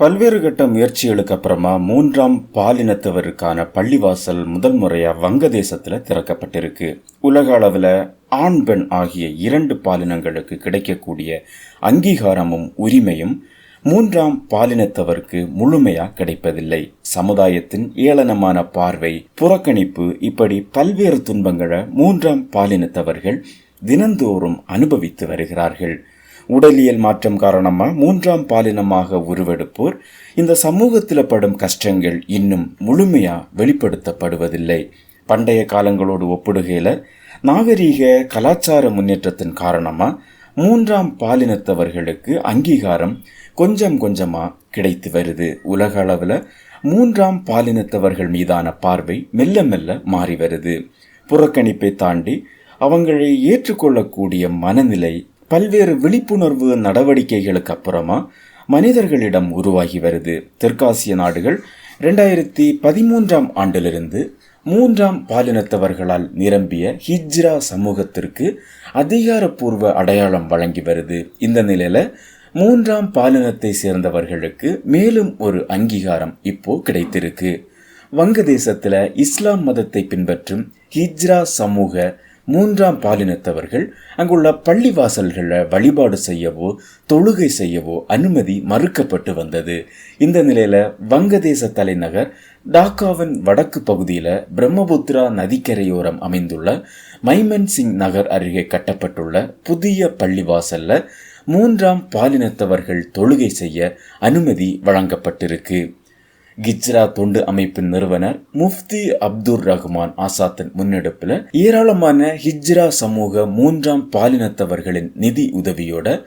பல்வேறு கட்ட முயற்சிகளுக்கு அப்புறமா மூன்றாம் பாலினத்தவருக்கான பள்ளிவாசல் முதல் முறையா வங்கதேசத்துல திறக்கப்பட்டிருக்கு. உலக அளவில் ஆண் பெண் ஆகிய இரண்டு பாலினங்களுக்கு கிடைக்கக்கூடிய அங்கீகாரமும் உரிமையும் மூன்றாம் பாலினத்தவருக்கு முழுமையா கிடைப்பதில்லை. சமுதாயத்தின் ஏளனமான பார்வை புறக்கணிப்பு இப்படி பல்வேறு துன்பங்களை மூன்றாம் பாலினத்தவர்கள் தினந்தோறும் அனுபவித்து வருகிறார்கள். உடலியல் மாற்றம் காரணமாக மூன்றாம் பாலினமாக உருவெடுப்போர். இந்த சமூகத்தில் படும் கஷ்டங்கள் இன்னும் முழுமையாக வெளிப்படுத்தப்படுவதில்லை. பண்டைய காலங்களோடு ஒப்பிடுகையில் நாகரீக கலாச்சார முன்னேற்றத்தின் காரணமாக மூன்றாம் பாலினத்தவர்களுக்கு அங்கீகாரம் கொஞ்சம் கொஞ்சமாக கிடைத்து வருது. உலக அளவில் மூன்றாம் பாலினத்தவர்கள் மீதான பார்வை மெல்ல மெல்ல மாறி வருது. புறக்கணிப்பை தாண்டி அவங்களை ஏற்றுக்கொள்ளக்கூடிய மனநிலை பல்வேறு விழிப்புணர்வு நடவடிக்கைகளுக்கு அப்புறமா மனிதர்களிடம் உருவாகி வருது தெற்காசிய நாடுகள். ரெண்டாயிரத்தி பதிமூன்றாம் ஆண்டிலிருந்து மூன்றாம் பாலினத்தவர்களால் நிரம்பிய ஹிஜ்ரா சமூகத்திற்கு அதிகாரப்பூர்வ அடையாளம் வழங்கி வருது. இந்த நிலையில மூன்றாம் பாலினத்தை சேர்ந்தவர்களுக்கு மேலும் ஒரு அங்கீகாரம் இப்போ கிடைத்திருக்கு. வங்கதேசத்துல இஸ்லாம் மதத்தை பின்பற்றும் ஹிஜ்ரா சமூக மூன்றாம் பாலினத்தவர்கள் அங்குள்ள பள்ளிவாசல்களை வழிபாடு செய்யவோ தொழுகை செய்யவோ அனுமதி மறுக்கப்பட்டு வந்தது. இந்த நிலையில வங்கதேச தலைநகர் டாக்காவின் வடக்கு பகுதியில் பிரம்மபுத்திரா நதிக்கரையோரம் அமைந்துள்ள மைமன் சிங் நகர் அருகே கட்டப்பட்டுள்ள புதிய பள்ளிவாசல்ல மூன்றாம் பாலினத்தவர்கள் தொழுகை செய்ய அனுமதி வழங்கப்பட்டிருக்கு. கிஜ்ரா தொண்டு அமைப்பின் நிறுவனர் முஃப்தி அப்துர் ரஹ்மான் ஆசாத்தின் முன்னெடுப்பில் ஏராளமான ஹிஜ்ரா சமூக மூன்றாம் பாலினத்தவர்களின் நிதி உதவியோட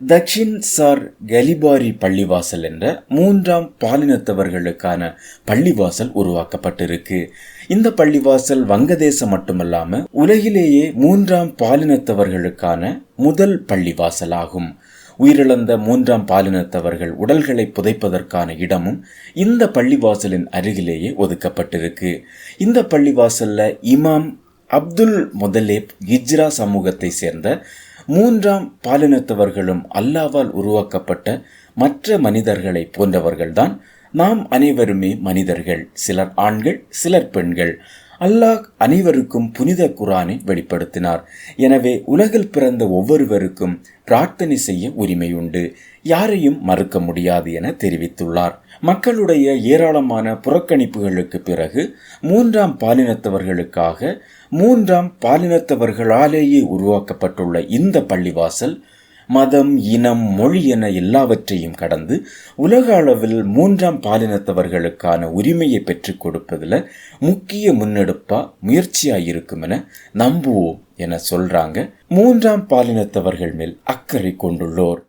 தக்ஷின் சார் கலிபாரி பள்ளிவாசல் என்ற மூன்றாம் பாலினத்தவர்களுக்கான பள்ளிவாசல் உருவாக்கப்பட்டிருக்கு. இந்த பள்ளிவாசல் வங்கதேசம் மட்டுமல்லாம உலகிலேயே மூன்றாம் பாலினத்தவர்களுக்கான முதல் பள்ளிவாசல் ஆகும் உயிரிழந்த மூன்றாம் பாலினத்தவர்கள் உடல்களை புதைப்பதற்கான இடமும் இந்த பள்ளிவாசலின் அருகிலேயே ஒதுக்கப்பட்டிருக்கு. இந்த பள்ளிவாசல்ல இமாம் அப்துல் முதலேப் ஹிஜ்ரா சமூகத்தை சேர்ந்த மூன்றாம் பாலினத்தவர்களும் அல்லாவால் உருவாக்கப்பட்ட மற்ற மனிதர்களை போன்றவர்கள்தான். நாம் அனைவருமே மனிதர்கள். சிலர் ஆண்கள் சிலர் பெண்கள். அல்லாஹ் அனைவருக்கும் புனித குரானை வெளிப்படுத்தினார். எனவே உலகில் பிறந்த ஒவ்வொருவருக்கும் பிரார்த்தனை செய்ய உரிமை உண்டு யாரையும் மறுக்க முடியாது என தெரிவித்துள்ளார். மக்களுடைய ஏராளமான புறக்கணிப்புகளுக்கு பிறகு மூன்றாம் பாலினத்தவர்களுக்காக மூன்றாம் பாலினத்தவர்களாலேயே உருவாக்கப்பட்டுள்ள இந்த பள்ளிவாசல் மதம் இனம் மொழி என எல்லாவற்றையும் கடந்து உலக அளவில் மூன்றாம் பாலினத்தவர்களுக்கான உரிமையை பெற்றுக் கொடுப்பதில் முக்கிய முன்னெடுப்பாக முயற்சியாக இருக்கும் என நம்புவோம் என சொல்றாங்க மூன்றாம் பாலினத்தவர்கள் மேல் அக்கறை கொண்டுள்ளோர்.